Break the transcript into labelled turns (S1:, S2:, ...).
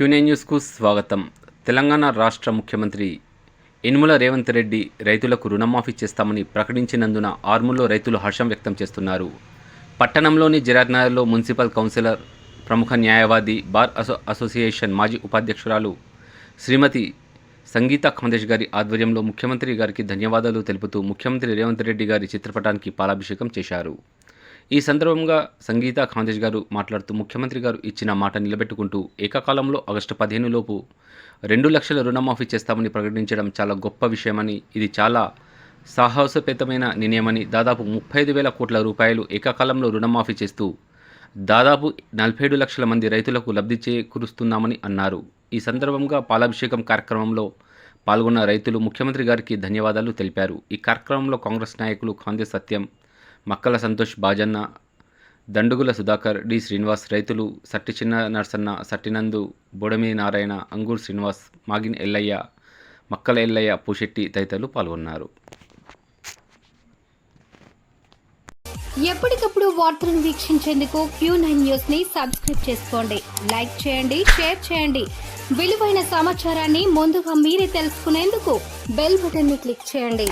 S1: క్యూనే న్యూస్కు స్వాగతం. తెలంగాణ రాష్ట్ర ముఖ్యమంత్రి యనుమల రేవంత్ రెడ్డి రైతులకు రుణమాఫీ చేస్తామని ప్రకటించినందున ఆర్మూర్లో రైతులు హర్షం వ్యక్తం చేస్తున్నారు. పట్టణంలోని జిరాజ్నగర్లో మున్సిపల్ కౌన్సిలర్ ప్రముఖ న్యాయవాది బార్ అసో అసోసియేషన్ మాజీ ఉపాధ్యక్షురాలు శ్రీమతి సంగీత ఖందేశ్ గారి ఆధ్వర్యంలో ముఖ్యమంత్రి గారికి ధన్యవాదాలు తెలుపుతూ ముఖ్యమంత్రి రేవంత్ రెడ్డి గారి చిత్రపటానికి పాలాభిషేకం చేశారు. ఈ సందర్భంగా సంగీత ఖాందేజ్ గారు మాట్లాడుతూ ముఖ్యమంత్రి గారు ఇచ్చిన మాట నిలబెట్టుకుంటూ ఏకకాలంలో ఆగస్టు పదిహేను లోపు రెండు లక్షల రుణమాఫీ చేస్తామని ప్రకటించడం చాలా గొప్ప విషయమని ఇది చాలా సాహసోపేతమైన నిర్ణయమని దాదాపు ముప్పై ఐదు వేల కోట్ల రూపాయలు ఏకకాలంలో రుణమాఫీ చేస్తూ దాదాపు నలభై ఏడు లక్షల మంది రైతులకు లబ్ధి చేకూరుస్తున్నామని అన్నారు. ఈ సందర్భంగా పాలాభిషేకం కార్యక్రమంలో పాల్గొన్న రైతులు ముఖ్యమంత్రి గారికి ధన్యవాదాలు తెలిపారు. ఈ కార్యక్రమంలో కాంగ్రెస్ నాయకులు ఖాందే సత్యం మక్కల సంతోష్ బాజన్న దండుగుల సుధాకర్ డి. శ్రీనివాస్ రైతులు సట్టి చిన్న నర్సన్న సట్టినందు బొడమి నారాయణ అంగూర్ శ్రీనివాస్ మాగిన్ ఎల్లయ్య మక్కల ఎల్లయ్య పూశెట్టి తదితరులు పాల్గొన్నారు.
S2: ఎప్పటికప్పుడు వార్తలను వీక్షించేందుకు క్యూ నైన్ న్యూస్ని సబ్స్క్రైబ్ చేసుకోండి. లైక్ చేయండి షేర్ చేయండి. విలువైన సమాచారాన్ని ముందుగా మీరే తెలుసుకునేందుకు బెల్ బటన్ని క్లిక్ చేయండి.